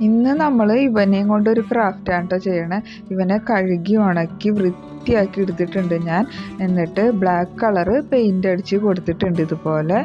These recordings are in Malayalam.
ഇന്ന് നമ്മൾ ഇവനെയും കൊണ്ട് ഒരു ആണ് കേട്ടോ ചെയ്യണേ. ഇവനെ കഴുകി ഉണക്കി വൃത്തിയാക്കി എടുത്തിട്ടുണ്ട് ഞാൻ. എന്നിട്ട് ബ്ലാക്ക് കളറ് പെയിന്റ് അടിച്ച് കൊടുത്തിട്ടുണ്ട് ഇതുപോലെ.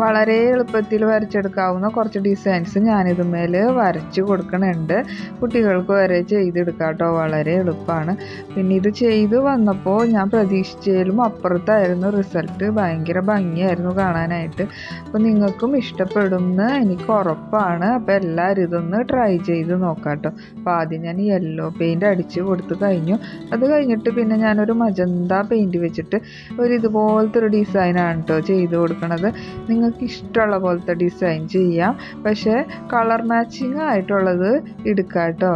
വളരെ എളുപ്പത്തിൽ വരച്ചെടുക്കാവുന്ന കുറച്ച് ഡിസൈൻസ് ഞാനിതുമേൽ വരച്ച് കൊടുക്കണുണ്ട്. കുട്ടികൾക്ക് വരെ ചെയ്തെടുക്കാം കേട്ടോ വളരെ എളുപ്പമാണ് പിന്നെ ഇത് ചെയ്ത് വന്നപ്പോൾ ഞാൻ പ്രതീക്ഷിച്ചതിലും അപ്പുറത്തായിരുന്നു റിസൾട്ട് ഭയങ്കര ഭംഗിയായിരുന്നു കാണാനായിട്ട്. അപ്പോൾ നിങ്ങൾക്കും ഇഷ്ടപ്പെടുമെന്ന് എനിക്ക് ഉറപ്പാണ്. അപ്പോൾ എല്ലാവരും ഇതൊന്ന് ട്രൈ ചെയ്ത് നോക്കാം കേട്ടോ അപ്പോൾ ആദ്യം ഞാൻ യെല്ലോ പെയിന്റ് അടിച്ച് കൊടുത്ത് കഴിഞ്ഞു. അത് കഴിഞ്ഞിട്ട് പിന്നെ ഞാനൊരു മജന്ത പെയിന്റ് വെച്ചിട്ട് ഒരു ഇതുപോലത്തെ ഒരു ഡിസൈനാണ് കേട്ടോ ചെയ്ത് കൊടുക്കണത്. നിങ്ങൾക്ക് ഇഷ്ടമുള്ള പോലത്തെ ഡിസൈൻ ചെയ്യാം. പക്ഷേ കളർ മാച്ചിങ് ആയിട്ടുള്ളത് എടുക്കാം കേട്ടോ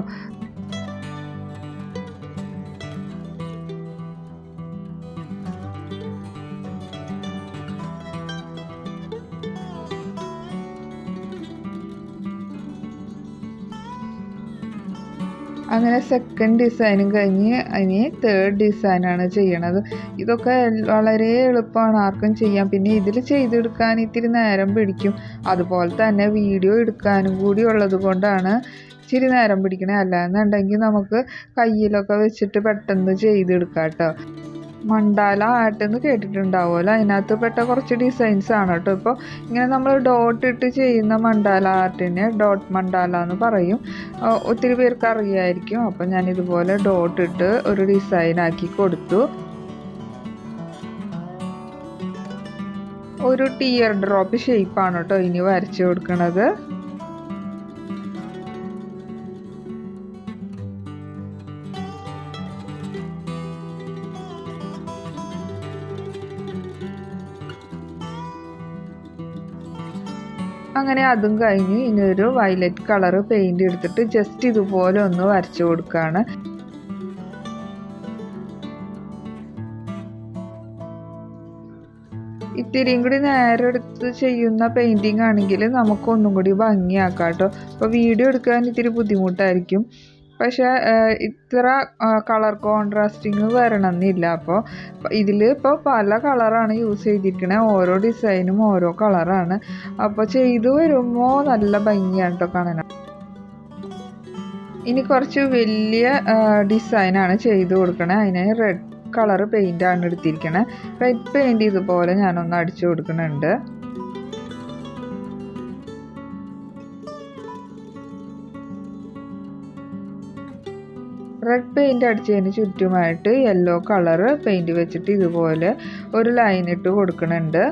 അങ്ങനെ സെക്കൻഡ് ഡിസൈനും കഴിഞ്ഞ് ഇനി തേർഡ് ഡിസൈനാണ് ചെയ്യണത്. ഇതൊക്കെ വളരെ എളുപ്പമാണ് ആർക്കും ചെയ്യാം. പിന്നെ ഇതിൽ ചെയ്തെടുക്കാൻ ഇത്തിരി നേരം പിടിക്കും. അതുപോലെ തന്നെ വീഡിയോ എടുക്കാനും കൂടി ഉള്ളത് കൊണ്ടാണ് ഇച്ചിരി നേരം പിടിക്കണേ. അല്ല എന്നുണ്ടെങ്കിൽ നമുക്ക് കയ്യിലൊക്കെ വെച്ചിട്ട് പെട്ടെന്ന് ചെയ്തെടുക്കാം കേട്ടോ. മണ്ടാല ആർട്ട് എന്ന് കേട്ടിട്ടുണ്ടാവുമല്ലോ അതിനകത്ത് പെട്ട കുറച്ച് ഡിസൈൻസ് ആണ് കേട്ടോ. ഇപ്പോൾ ഇങ്ങനെ നമ്മൾ ഡോട്ട് ഇട്ട് ചെയ്യുന്ന മണ്ടാല ആർട്ടിനെ ഡോട്ട് മണ്ടാല എന്ന് പറയും. ഒത്തിരി പേർക്ക് അറിയായിരിക്കും. അപ്പം ഞാൻ ഇതുപോലെ ഡോട്ട് ഇട്ട് ഒരു ഡിസൈൻ ആക്കി കൊടുത്തു. ഒരു ടിയർ ഡ്രോപ്പ് ഷേപ്പാണ് കേട്ടോ ഇനി വരച്ചു കൊടുക്കുന്നത് അങ്ങനെ അതും കഴിഞ്ഞ് ഇനി ഒരു വയലറ്റ് കളർ പെയിന്റ് എടുത്തിട്ട് ജസ്റ്റ് ഇതുപോലെ ഒന്ന് വരച്ചു കൊടുക്കുകയാണ് ഇത്തിരിയും കൂടി നേരെ എടുത്ത് ചെയ്യുന്ന പെയിന്റിങ് ആണെങ്കിൽ നമുക്ക് ഒന്നും കൂടി ഭംഗിയാക്കാം കേട്ടോ. അപ്പോൾ വീഡിയോ എടുക്കാൻ ഇത്തിരി ബുദ്ധിമുട്ടായിരിക്കും. പക്ഷേ ഇത്ര കളർ കോൺട്രാസ്റ്റിങ് വരണമെന്നില്ല. അപ്പോൾ ഇതിൽ ഇപ്പോൾ പല കളറാണ് യൂസ് ചെയ്തിരിക്കുന്നത് ഓരോ ഡിസൈനും ഓരോ കളറാണ് അപ്പോൾ ചെയ്തു വരുമ്പോൾ നല്ല ഭംഗിയാണ് കേട്ടോ കാണാൻ. ഇനി കുറച്ച് വലിയ ഡിസൈനാണ് ചെയ്ത് കൊടുക്കണേ. അതിന് റെഡ് കളർ പെയിന്റാണ് എടുത്തിരിക്കണേ. റെഡ് പെയിന്റ് ഇതുപോലെ ഞാനൊന്ന് അടിച്ചു കൊടുക്കുന്നുണ്ട്. റെഡ് പെയിന്റ് അടിച്ചതിന് ചുറ്റുമായിട്ട് യെല്ലോ കളർ പെയിന്റ് വെച്ചിട്ട് ഇതുപോലെ ഒരു ലൈൻ ഇട്ട് കൊടുക്കുന്നുണ്ട്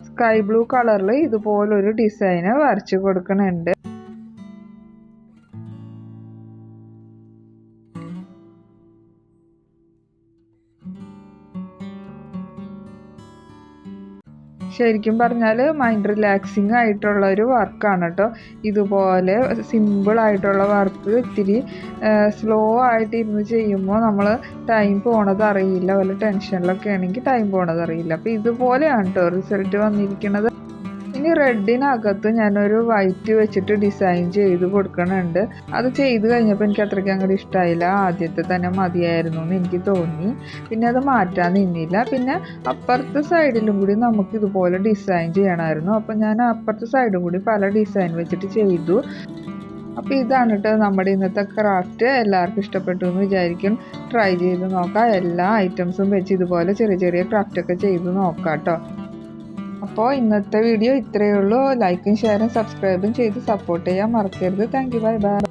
സ്കൈ ബ്ലൂ കളറിൽ ഇതുപോലൊരു ഡിസൈന് വരച്ച് കൊടുക്കുന്നുണ്ട് ശരിക്കും പറഞ്ഞാൽ മൈൻഡ് റിലാക്സിങ് ആയിട്ടുള്ള ഒരു വർക്കാണ് കേട്ടോ ഇതുപോലെ സിമ്പിൾ ആയിട്ടുള്ള വർക്ക് ഇത്തിരി സ്ലോ ആയിട്ട് ഇരുന്ന് ചെയ്യുമ്പോൾ നമ്മൾ ടൈം പോണത് അറിയില്ല. വല്ല ടെൻഷനിലൊക്കെ ആണെങ്കിൽ ടൈം പോണത് അറിയില്ല. അപ്പോൾ ഇതുപോലെയാണ് കേട്ടോ റിസൾട്ട് വന്നിരിക്കുന്നത് ഇനി റെഡിനകത്ത് ഞാനൊരു വൈറ്റ് വെച്ചിട്ട് ഡിസൈൻ ചെയ്ത് കൊടുക്കണുണ്ട്. അത് ചെയ്ത് കഴിഞ്ഞപ്പോൾ എനിക്ക് അത്രയ്ക്ക് അങ്ങോട്ട് ഇഷ്ടമായില്ല ആദ്യത്തെ തന്നെ മതിയായിരുന്നു എന്ന് എനിക്ക് തോന്നി. പിന്നെ അത് മാറ്റാൻ നിന്നില്ല. പിന്നെ അപ്പുറത്തെ സൈഡിലും കൂടി നമുക്ക് ഇതുപോലെ ഡിസൈൻ ചെയ്യണമായിരുന്നു. അപ്പം ഞാൻ അപ്പുറത്തെ സൈഡും കൂടി പല ഡിസൈൻ വെച്ചിട്ട് ചെയ്തു. അപ്പോൾ ഇതാണ് കേട്ടോ നമ്മുടെ ഇന്നത്തെ ക്രാഫ്റ്റ് എല്ലാവർക്കും ഇഷ്ടപ്പെട്ടു എന്ന് വിചാരിക്കും. ട്രൈ ചെയ്ത് നോക്കാം. എല്ലാ ഐറ്റംസും വെച്ച് ഇതുപോലെ ചെറിയ ചെറിയ ക്രാഫ്റ്റൊക്കെ ചെയ്ത് നോക്കാം കേട്ടോ അപ്പോൾ ഇന്നത്തെ വീഡിയോ ഇത്രയേ ഉള്ളൂ. ലൈക്കും ഷെയറും സബ്സ്ക്രൈബും ചെയ്ത് സപ്പോർട്ട് ചെയ്യാൻ മറക്കരുത്. Thank you bye bye